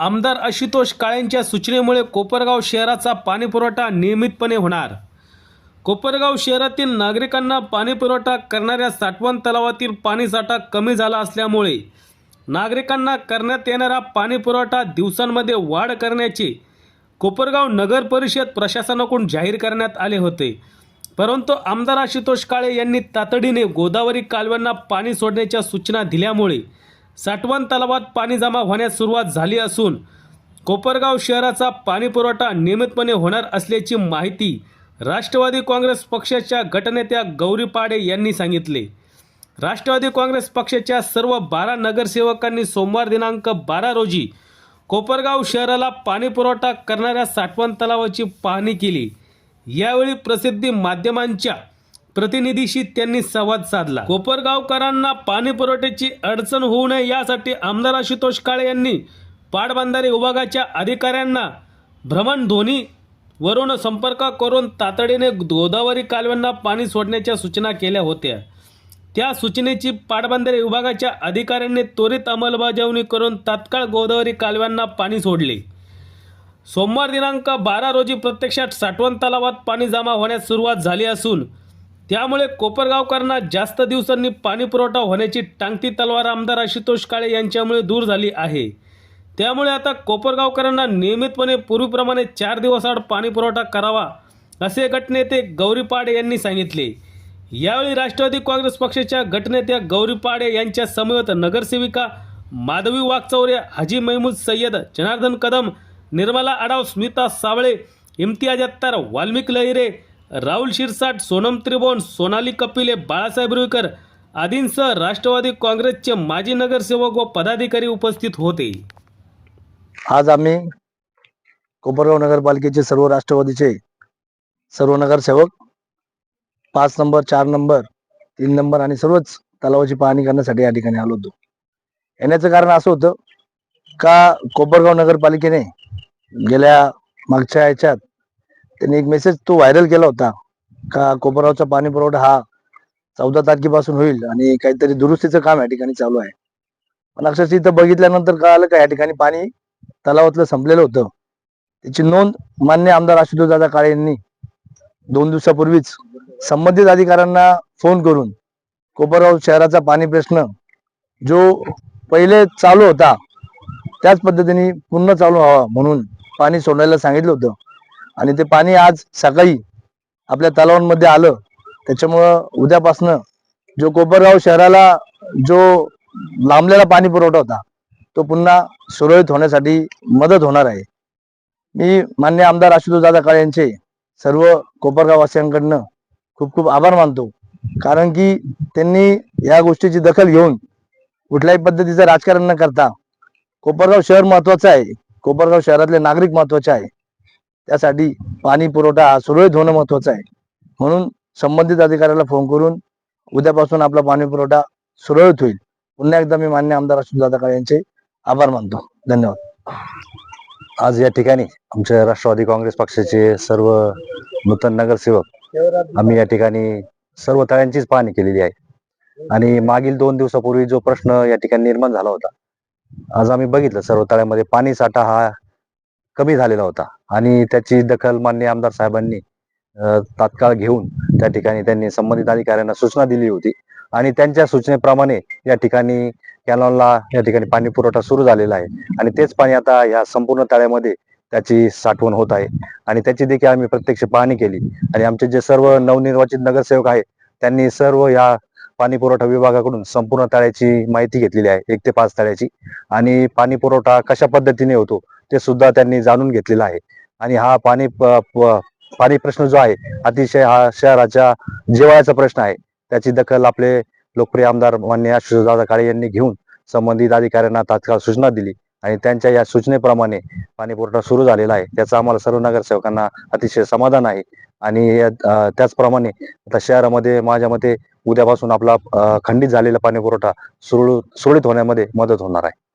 आमदार आशुतोष काळेंच्या सूचनेमुळे कोपरगाव शहराचा पाणीपुरवठा नियमितपणे होणार. कोपरगाव शहरातील नागरिकांना पाणीपुरवठा करणाऱ्या साठवण तलावातील पाणीसाठा कमी झाला असल्यामुळे नागरिकांना करण्यात येणारा पाणीपुरवठा दिवसांमध्ये वाढ करण्याचे कोपरगाव नगर परिषद प्रशासनाकडून जाहीर करण्यात आले होते. परंतु आमदार आशुतोष काळे यांनी तातडीने गोदावरी कालव्यांना पाणी सोडण्याच्या सूचना दिल्यामुळे साठवण तलावात पाणी जमा होण्यास सुरुवात झाली असून कोपरगाव शहराचा पाणीपुरवठा नियमितपणे होणार असल्याची माहिती राष्ट्रवादी काँग्रेस पक्षाच्या गटनेत्या गौरी पाडे यांनी सांगितले. राष्ट्रवादी काँग्रेस पक्षाच्या सर्व बारा नगरसेवकांनी सोमवार दिनांक बारा रोजी कोपरगाव शहराला पाणीपुरवठा करणाऱ्या साठवण तलावाची पाहणी केली. यावेळी प्रसिद्धी माध्यमांच्या प्रतिनिधीशी त्यांनी संवाद साधला. कोपरगावकरांना पाणी पुरवठ्याची अडचण होऊ नये यासाठी आमदार आशुतोष काळे यांनी पाटबंधारे विभागाच्या अधिकाऱ्यांना भ्रमणध्वनी वरून संपर्क करून तातडीने गोदावरी कालव्यांना पाणी सोडण्याच्या सूचना केल्या होत्या. त्या सूचनेची पाटबंधारे विभागाच्या अधिकाऱ्यांनी त्वरित अंमलबजावणी करून तात्काळ गोदावरी कालव्यांना पाणी सोडले. सोमवार दिनांक बारा रोजी प्रत्यक्षात साठवण तलावात पाणी जमा होण्यास सुरुवात झाली असून त्यामुळे कोपरगावकरांना जास्त दिवसांनी पाणी पुरवठा होण्याची टांगती तलवार आमदार आशुतोष काळे यांच्यामुळे दूर झाली आहे. त्यामुळे आता कोपरगावकरांना नियमितपणे पूर्वीप्रमाणे चार दिवसाआड पाणी पुरवठा करावा असे गटनेते गौरी पाडे यांनी सांगितले. यावेळी राष्ट्रवादी काँग्रेस पक्षाच्या गटनेत्या गौरी पाडे यांच्या समवेत नगरसेविका माधवी वागचौरे हाजी महमूद सय्यद जनार्दन कदम निर्मला आडाव स्मिता सावळे इम्तियाज अत्तार वाल्मिक लहिरे राहुल शिरसाट सोनम त्रिभुवन सोनाली कपिले बाळासाहेब रुईकर आदींसह राष्ट्रवादी काँग्रेसचे माजी नगरसेवक व पदाधिकारी उपस्थित होते. आज आम्ही कोपरगाव नगरपालिकेचे सर्व राष्ट्रवादीचे सर्व नगरसेवक पाच नंबर चार नंबर तीन नंबर आणि सर्वच तलावाची पाहणी करण्यासाठी या ठिकाणी आलो होतो. येण्याचं कारण असं होतं का कोपरगाव नगरपालिकेने गेल्या मागच्या याच्यात त्यांनी एक मेसेज तो व्हायरल केला होता. का कोपरगावचा पाणी पुरवठा हा चौदा तारखेपासून होईल आणि काहीतरी दुरुस्तीचं काम या ठिकाणी चालू आहे. पण अक्षरशः इथं बघितल्यानंतर कळालं का या ठिकाणी पाणी तलावातलं संपलेलं होतं. त्याची नोंद मान्य आमदार आशुतोष दादा काळे यांनी दोन दिवसापूर्वीच संबंधित अधिकाऱ्यांना फोन करून कोपरगाव शहराचा पाणी प्रश्न जो पहिले चालू होता त्याच पद्धतीने पुन्हा चालू व्हावा म्हणून पाणी सोडायला सांगितलं होतं. आणि ते पाणी आज सकाळी आपल्या तलावांमध्ये आलं. त्याच्यामुळं उद्यापासनं जो कोपरगाव शहराला जो लांबलेला पाणी पुरवठा होता तो पुन्हा सुरळीत होण्यासाठी मदत होणार आहे. मी मान्य आमदार आशुतोष दादा काळे यांचे सर्व कोपरगाववासियांकडनं खूप खूप आभार मानतो. कारण की त्यांनी या गोष्टीची दखल घेऊन कुठल्याही पद्धतीचं राजकारण न करता कोपरगाव शहर महत्वाचं आहे. कोपरगाव शहरातले नागरिक महत्त्वाचे आहे. त्यासाठी पाणी पुरवठा हा सुरळीत होणं महत्वाचं आहे. म्हणून संबंधित अधिकाऱ्याला फोन करून उद्यापासून आपला पाणी पुरवठा सुरळीत होईल. पुन्हा एकदा मी मान्य आमदार अशोक दादा यांचे आभार मानतो. धन्यवाद. आज या ठिकाणी आमच्या राष्ट्रवादी काँग्रेस पक्षाचे सर्व नूतन नगरसेवक आम्ही या ठिकाणी सर्व तळ्यांचीच पाहणी केलेली आहे. आणि मागील दोन दिवसापूर्वी जो प्रश्न या ठिकाणी निर्माण झाला होता. आज आम्ही बघितलं सर्व तळ्यामध्ये पाणी साठा हा कमी झालेला होता. आणि त्याची दखल मान्य आमदार साहेबांनी तात्काळ घेऊन त्या ठिकाणी त्यांनी संबंधित अधिकाऱ्यांना सूचना दिली होती. आणि त्यांच्या सूचनेप्रमाणे या ठिकाणी कॅनॉलला या ठिकाणी पाणी पुरवठा सुरू झालेला आहे. आणि तेच पाणी आता या संपूर्ण तळ्यामध्ये त्याची साठवण होत आहे. आणि त्याची देखील आम्ही प्रत्यक्ष पाहणी केली. आणि आमचे जे सर्व नवनिर्वाचित नगरसेवक आहेत त्यांनी सर्व या पाणी पुरवठा विभागाकडून संपूर्ण तळ्याची माहिती घेतलेली आहे. एक ते पाच तळ्याची. आणि पाणी पुरवठा कशा पद्धतीने होतो ते सुद्धा त्यांनी जाणून घेतलेलं आहे. आणि हा पाणी पाणी प्रश्न जो आहे अतिशय हा शहराच्या जिवाळ्याचा प्रश्न आहे. त्याची दखल आपले लोकप्रिय आमदार मान्य दादा काळे यांनी घेऊन संबंधित अधिकाऱ्यांना तात्काळ सूचना दिली आणि त्यांच्या या सूचनेप्रमाणे पाणी पुरवठा सुरू झालेला आहे. त्याचं आम्हाला सर्व नगरसेवकांना अतिशय समाधान आहे. आणि त्याचप्रमाणे आता शहरामध्ये माझ्या मते उद्यापासून आपला खंडित झालेला पाणी पुरवठा सुरळीत होण्यामध्ये मदत होणार आहे.